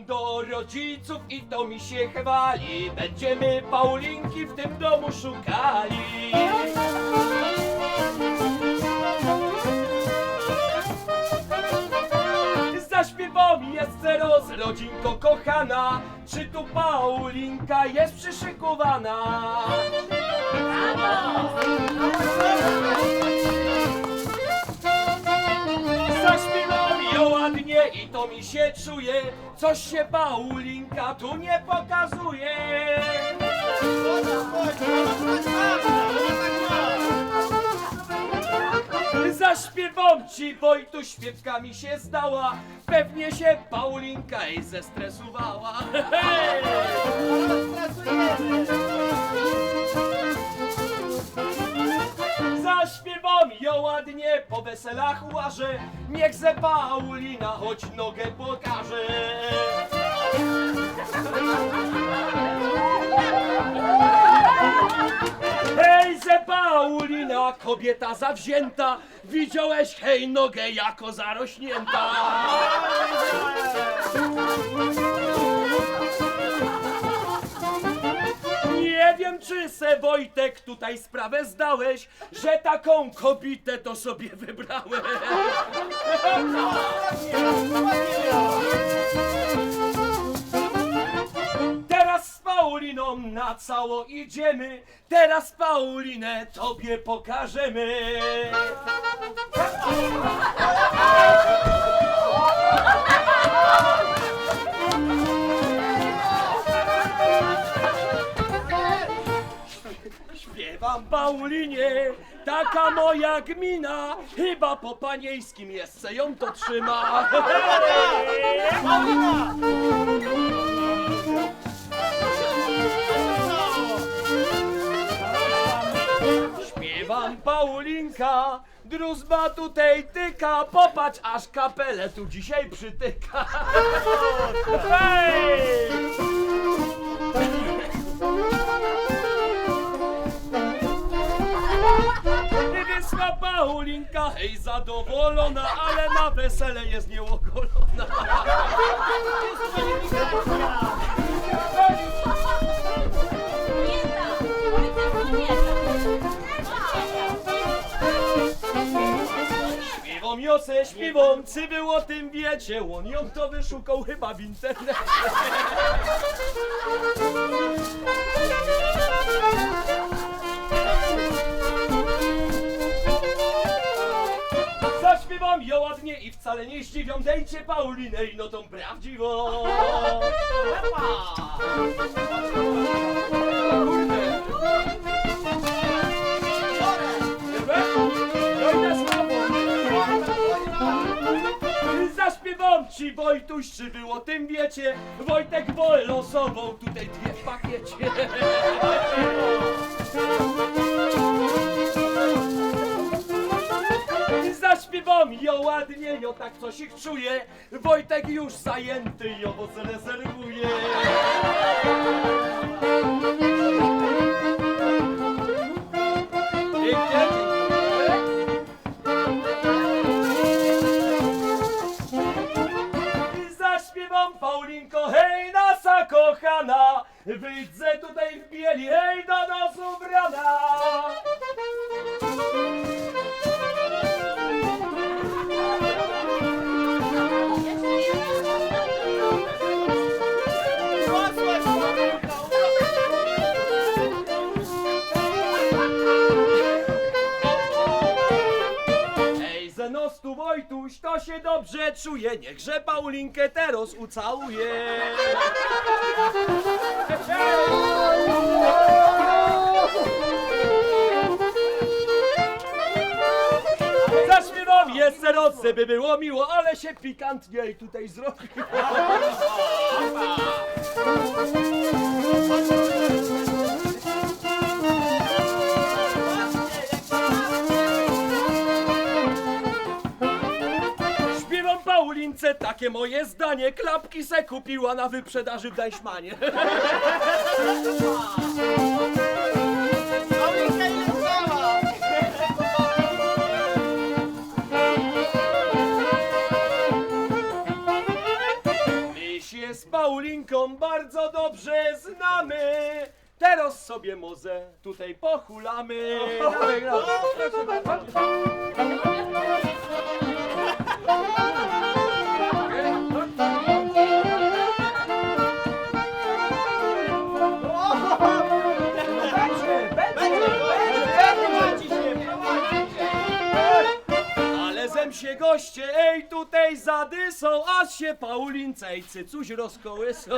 Do rodziców i to mi się chwali. Będziemy Paulinki w tym domu szukali. Zaśpiewam jest teraz rodzinko kochana. Czy tu Paulinka jest przyszykowana? Zaśpiewam i to mi się czuje. Coś się Paulinka tu nie pokazuje. Zaśpiewam ci, Wojtu, śpiewka mi się zdała. Pewnie się Paulinka jej zestresowała. Hej! Ładnie, po weselach łażę. Niech ze Paulina choć nogę pokaże. Hej, ze Paulina, kobieta zawzięta, widziałeś hej nogę jako zarośnięta. Se Wojtek tutaj sprawę zdałeś, że taką kobietę to sobie wybrałeś. Teraz z Pauliną na cało idziemy, teraz Paulinę tobie pokażemy. Taka moja gmina, chyba po panieńskim jest se ją to trzyma. Śpiewam Paulinka, druzba tutaj tyka, popatrz aż kapelę tu dzisiaj przytyka. Hej! Paulinka, hej zadowolona, ale na wesele jest nieogolona. Śpiewom Jose, śpiewom, czy wy o tym wiecie? On ją to wyszukał chyba w internecie. Zaśpiewam ją ładnie i wcale nie zdziwią, dejcie Paulinę i no tą prawdziwą. Zaśpiewam ci Wojtuś, czy wy o tym wiecie? Wojtek wylosował tutaj dwie w pakiecie. Zaśpiewam ją ładnie, ją tak coś ich czuje. Wojtek już zajęty, ją zrezerwuje. Pięknie, dziękuję. Zaśpiewam Paulinko, hej nasza kochana Wyjdzę tutaj w bieli, hej do nas Wojtuś, to się dobrze czuje, niechże Paulinkę teraz ucałuje. Zaśpiewam jeszcze raz, by było miło, ale się pikantniej tutaj zrobiło. Paulince, takie moje zdanie, klapki se kupiła na wyprzedaży w Dajszmanie. My się się z Paulinką bardzo dobrze znamy. Teraz sobie może tutaj pochulamy. Dawaj, dawaj. Się goście, ej, tutaj zadysą, aż się Paulince i cycuś rozkołysą.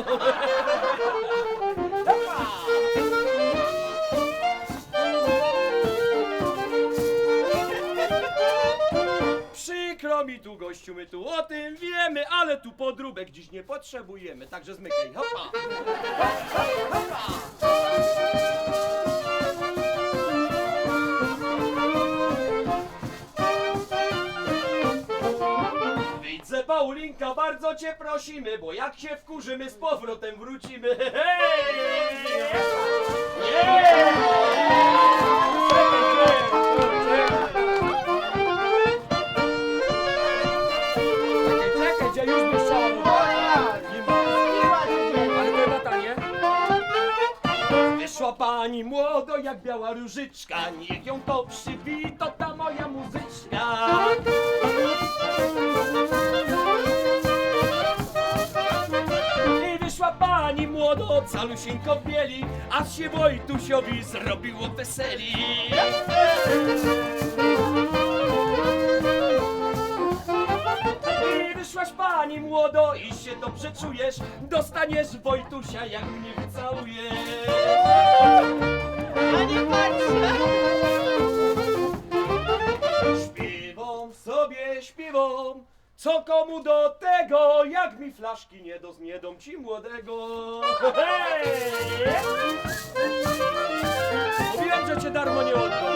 Przykro mi tu gościu, my tu o tym wiemy, ale tu podróbek dziś nie potrzebujemy, także zmykaj, hopa. Widzę Paulinka, bardzo cię prosimy, bo jak się wkurzymy, z powrotem wrócimy. Hej! Nie! Czekaj, czekaj, już byś chciała Nie. Ale to latanie. Wyszła pani młodo jak biała różyczka, niech ją to przybi, to ta moja muzyczka. Calusieńko bieli, aż się Wojtusiowi zrobiło weseli. Wyszłaś pani młodo i się dobrze czujesz, dostaniesz Wojtusia jak mnie wycałujesz. Panie patrzę! Śpiewam sobie, śpiewam, co komu do tego, jak mi flaszki nie do ci młodego. Hej! Mówiłem, że cię darmo nie oddam.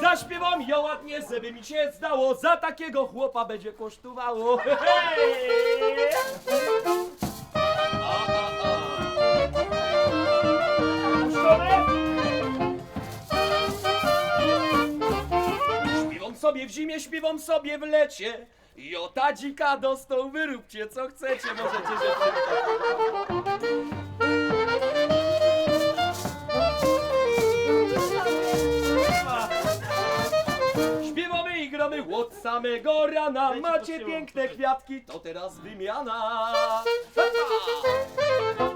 Zaśpiewam ją ładnie, żeby mi się zdało, za takiego chłopa będzie kosztowało. Hej! Sobie w zimie, śpiewam sobie w lecie. I o ta dzika dostał, wyróbcie co chcecie, możecie się Śpiewamy i gramy od samego rana. Macie piękne kwiatki, to teraz wymiana. Hopa!